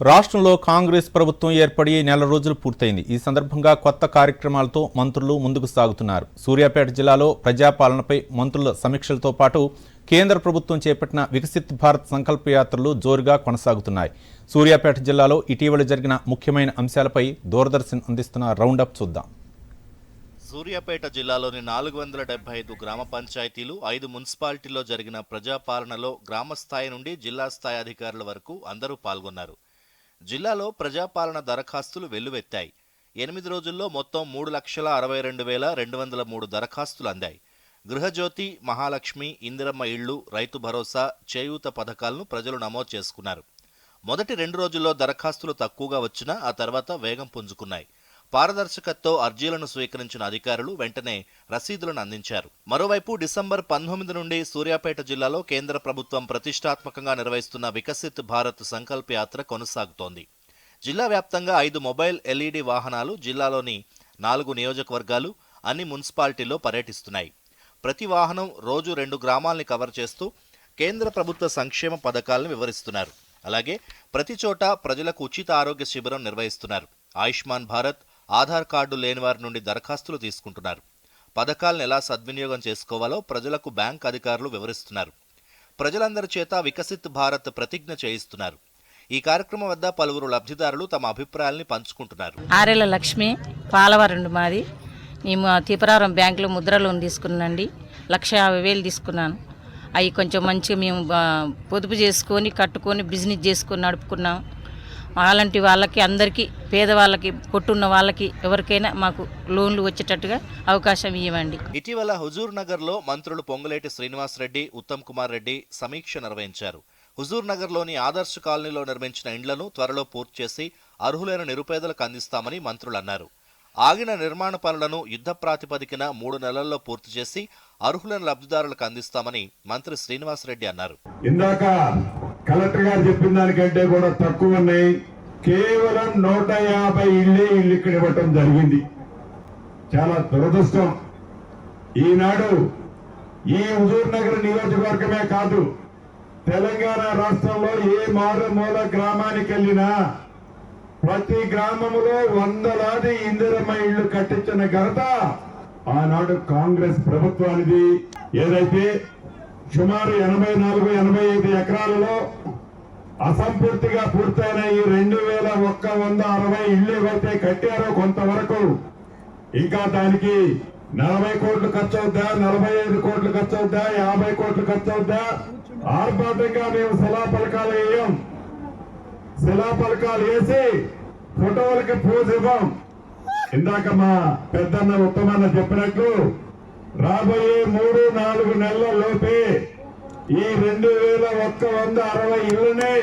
రాష్ట్రంలో కాంగ్రెస్ ప్రభుత్వం ఏర్పడి నెల రోజులు పూర్తయింది. ఈ సందర్భంగా కొత్త కార్యక్రమాలతో మంత్రులు ముందుకు సాగుతున్నారు. సూర్యాపేట జిల్లాలో ప్రజాపాలనపై మంత్రుల సమీక్షలతో పాటు కేంద్ర ప్రభుత్వం చేపట్టిన వికసిత్ భారత్ సంకల్ప యాత్రలు జోరుగా కొనసాగుతున్నాయి. సూర్యాపేట జిల్లాలో ఇటీవల జరిగిన ముఖ్యమైన అంశాలపై దూరదర్శన్ అందిస్తున్న రౌండప్ చూద్దాం. సూర్యాపేట జిల్లాలోని నాలుగు వందల డెబ్బై ఐదు గ్రామ పంచాయతీలు ఐదు మున్సిపాలిటీల్లో జరిగిన ప్రజాపాలనలో గ్రామ స్థాయి నుండి జిల్లా స్థాయి అధికారుల వరకు అందరూ పాల్గొన్నారు. జిల్లాలో ప్రజాపాలన దరఖాస్తులు వెల్లువెత్తాయి. ఎనిమిది రోజుల్లో మొత్తం మూడు లక్షల అరవై రెండు వేల రెండు వందల మూడు దరఖాస్తులు అందాయి. గృహజ్యోతి మహాలక్ష్మి ఇందిరమ్మ ఇళ్ళు రైతు భరోసా చేయూత పథకాలను ప్రజలు నమోదు చేసుకున్నారు. మొదటి రెండు రోజుల్లో దరఖాస్తులు తక్కువగా వచ్చినా ఆ తర్వాత వేగం పుంజుకున్నాయి. పారదర్శకతతో అర్జీలను స్వీకరించిన అధికారులు వెంటనే రసీదులను అందించారు. మరోవైపు డిసెంబర్ పంతొమ్మిది నుండి సూర్యాపేట జిల్లాలో కేంద్ర ప్రభుత్వం ప్రతిష్టాత్మకంగా నిర్వహిస్తున్న వికసిత్ భారత్ సంకల్ప యాత్ర కొనసాగుతోంది. జిల్లా వ్యాప్తంగా ఐదు మొబైల్ ఎల్ఈడి వాహనాలు జిల్లాలోని నాలుగు నియోజకవర్గాలు అన్ని మున్సిపాలిటీల్లో పర్యటిస్తున్నాయి. ప్రతి వాహనం రోజు రెండు గ్రామాల్ని కవర్ చేస్తూ కేంద్ర ప్రభుత్వ సంక్షేమ పథకాలను వివరిస్తున్నారు. అలాగే ప్రతి చోట ప్రజలకు ఉచిత ఆరోగ్య శిబిరం నిర్వహిస్తున్నారు. ఆయుష్మాన్ భారత్ ఆధార్ కార్డు లేని వారి నుండి దరఖాస్తులు తీసుకుంటున్నారు. పథకాలను ఎలా సద్వినియోగం చేసుకోవాలో ప్రజలకు బ్యాంక్ అధికారులు వివరిస్తున్నారు. ప్రజలందరి చేత వికసిత్ భారత్ ప్రతిజ్ఞ చేయిస్తున్నారు. ఈ కార్యక్రమం వద్ద పలువురు లబ్ధిదారులు తమ అభిప్రాయాల్ని పంచుకుంటున్నారు. ఆరేల లక్ష్మి పాలవరండు మాది. మేము తీపరారం బ్యాంకులో ముద్ర లోన్ తీసుకున్నాండి లక్ష యాభై వేలు తీసుకున్నాను. అవి కొంచెం మంచిగా మేము పొదుపు చేసుకొని కట్టుకొని బిజినెస్ చేసుకొని నడుపుకున్నాం. అలాంటి వాళ్ళకి అందరికీ పేదవాళ్ళకి కొట్టున్న వాళ్ళకి ఎవరికైనా మాకు లోన్లు వచ్చేటట్టుగా అవకాశం ఇవ్వండి. ఇటీవల హుజూర్ నగర్లో మంత్రులు పొంగులేటి శ్రీనివాస్ రెడ్డి ఉత్తమ్ కుమార్ రెడ్డి సమీక్ష నిర్వహించారు. హుజూర్ నగర్లోని ఆదర్శ కాలనీలో నిర్మించిన ఇండ్లను త్వరలో పూర్తి చేసి అర్హులైన నిరుపేదలకు అందిస్తామని మంత్రులు అన్నారు. ఆగిన నిర్మాణ పనులను యుద్ధ ప్రాతిపదికన మూడు నెలల్లో పూర్తి చేసి అర్హులైన లబ్ధిదారులకు అందిస్తామని మంత్రి శ్రీనివాస్ రెడ్డి అన్నారు. ఇందాక కలెక్టర్ గారు చెప్పిన దానికంటే కూడా తక్కువ ఉన్నాయి. కేవలం నూట యాభై ఇళ్ళే ఇల్లు ఇక్కడ ఇవ్వటం జరిగింది. చాలా దురదృష్టం. ఈనాడు ఈ హుజూర్ నగర్ నియోజకవర్గమే కాదు తెలంగాణ రాష్ట్రంలో ఏ మారుమూల గ్రామానికి వెళ్ళినా ప్రతి గ్రామములో వందలాది ఇందిరమ్మ ఇళ్ళు కట్టించిన ఘనత ఆనాడు కాంగ్రెస్ ప్రభుత్వానికి ఏదైతే సుమారు ఎనభై నాలుగు ఎనభై ఐదు ఎకరాలలో అసంపూర్తిగా పూర్తయిన ఈ రెండు వేల ఒక్క వంద అరవై ఇళ్ళు ఏవైతే కట్టారో కొంతవరకు ఇంకా దానికి నలభై కోట్లు ఖర్చు అవుద్దా నలభై ఐదు కోట్లు ఖర్చు అవుద్దా యాభై కోట్లు ఖర్చు అవుద్దా ఆర్భాటంగా మేము శిలా పలకాలు వేయం. శిలాఫలకాలు వేసి ఫోటోలకి పోజ్ ఇవ్వం. ఇందాక మా పెద్దన్న ఉత్తమన్న చెప్పినట్లు రాబోయే మూడు నాలుగు నెలల లోపే ఈ రెండు వేల ఒక్క వంద అరవై ఇళ్ళని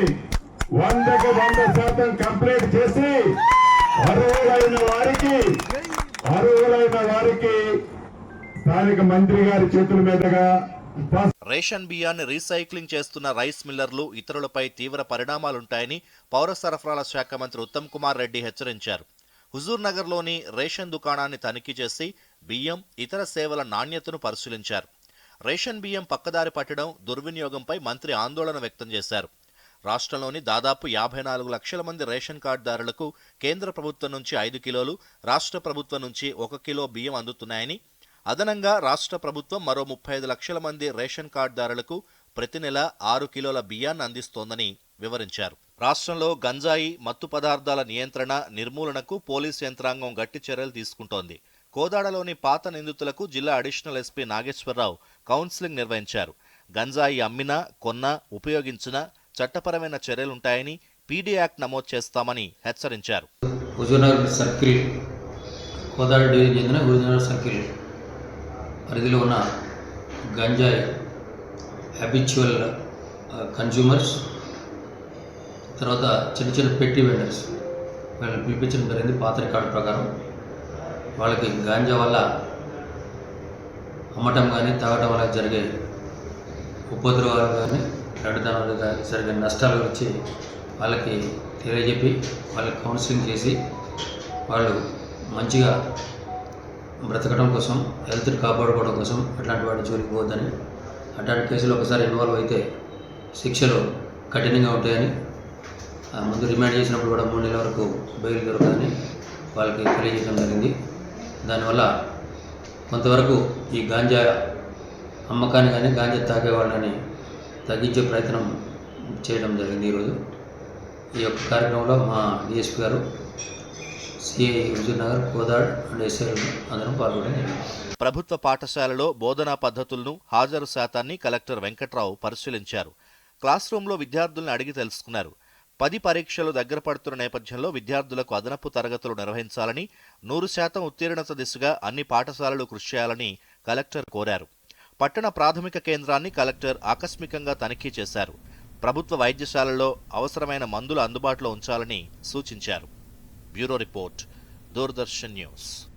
వందకు వంద శాతం కంప్లీట్ చేసి అర్హులైన వారికి అర్హులైన వారికి స్థానిక మంత్రి గారి చేతుల మీదుగా రేషన్ బియ్యాన్ని రీసైక్లింగ్ చేస్తున్న రైస్ మిల్లర్లు ఇతరులపై తీవ్ర పరిణామాలుంటాయని పౌర సరఫరాల శాఖ మంత్రి ఉత్తమ్ కుమార్ రెడ్డి హెచ్చరించారు. హుజూర్ నగర్లోని రేషన్ దుకాణాన్ని తనిఖీ చేసి బియ్యం ఇతర సేవల నాణ్యతను పరిశీలించారు. రేషన్ బియ్యం పక్కదారి పట్టడం దుర్వినియోగంపై మంత్రి ఆందోళన వ్యక్తం చేశారు. రాష్ట్రంలోని దాదాపు యాభై నాలుగు లక్షల మంది రేషన్ కార్డుదారులకు కేంద్ర ప్రభుత్వం నుంచి ఐదు కిలోలు రాష్ట్ర ప్రభుత్వం నుంచి ఒక కిలో బియ్యం అందుతున్నాయని అదనంగా రాష్ట్ర ప్రభుత్వం మరో ముప్పై ఐదు లక్షల మంది రేషన్ కార్డుదారులకు ప్రతి నెల ఆరు కిలోల బియ్యాన్ని అందిస్తోందని వివరించారు. రాష్ట్రంలో గంజాయి మత్తు పదార్థాల నియంత్రణ నిర్మూలనకు పోలీసు యంత్రాంగం గట్టి చర్యలు తీసుకుంటోంది. కోదాడలోని పాత నిందితులకు జిల్లా అడిషనల్ ఎస్పీ నాగేశ్వరరావు కౌన్సిలింగ్ నిర్వహించారు. గంజాయి అమ్మినా కొన్నా ఉపయోగించినా చట్టపరమైన చర్యలుంటాయని పీడీ యాక్ట్ నమోదు చేస్తామని హెచ్చరించారు. హుజూర్నగర్ సర్కిల్ కోదాడ డివిజన్ చెందిన హుజూర్నగర్ సర్కిల్ పరిధిలో ఉన్న గంజాయి హ్యాబిచువల్ కన్జ్యూమర్స్ తర్వాత చిన్న చిన్న పెట్టి వెండర్స్ వీళ్ళని పిలిపించడం జరిగింది పాత రికార్డు ప్రకారం. వాళ్ళకి గాంజా వల్ల అమ్మటం కానీ తాగటం వల్ల జరిగే ఉపద్రవాలు కానీ గడ్డదనం వల్ల కానీ జరిగే నష్టాల గురించి వాళ్ళకి తెలియజెప్పి వాళ్ళకి కౌన్సిలింగ్ చేసి వాళ్ళు మంచిగా బ్రతకడం కోసం హెల్త్ని కాపాడుకోవడం కోసం అట్లాంటి వాటి జోలికి పోవద్దని అట్లాంటి కేసులు ఒకసారి ఇన్వాల్వ్ అయితే శిక్షలు కఠినంగా ఉంటాయని ఆ ముందు రిమాండ్ చేసినప్పుడు కూడా మూడు నెలల వరకు బెయిల్ దొరకదని వాళ్ళకి తెలియజేయడం జరిగింది. దానివల్ల కొంతవరకు ఈ గాంజా అమ్మకాన్ని కానీ గాంజా తాగేవాళ్ళని తగ్గించే ప్రయత్నం చేయడం జరిగింది ఈరోజు. ఈ యొక్క కార్యక్రమంలో మా డిఎస్పీ గారు సిఐ హుజూర్నగర్ కోదాడ్ అండ్ ఎస్ఐలు అందరం పాల్గొనడం జరిగింది. ప్రభుత్వ పాఠశాలలో బోధనా పద్ధతులను హాజరు శాతాన్ని కలెక్టర్ వెంకట్రావు పరిశీలించారు. క్లాస్ రూమ్లో విద్యార్థులను అడిగి తెలుసుకున్నారు. పది పరీక్షలు దగ్గర పడుతున్న నేపథ్యంలో విద్యార్థులకు అదనపు తరగతులు నిర్వహించాలని నూరు శాతం ఉత్తీర్ణత దిశగా అన్ని పాఠశాలలు కృషి చేయాలని కలెక్టర్ కోరారు. పట్టణ ప్రాథమిక కేంద్రాన్ని కలెక్టర్ ఆకస్మికంగా తనిఖీ చేశారు. ప్రభుత్వ వైద్యశాలలో అవసరమైన మందులు అందుబాటులో ఉంచాలని సూచించారు. Bureau report Doordarshan news.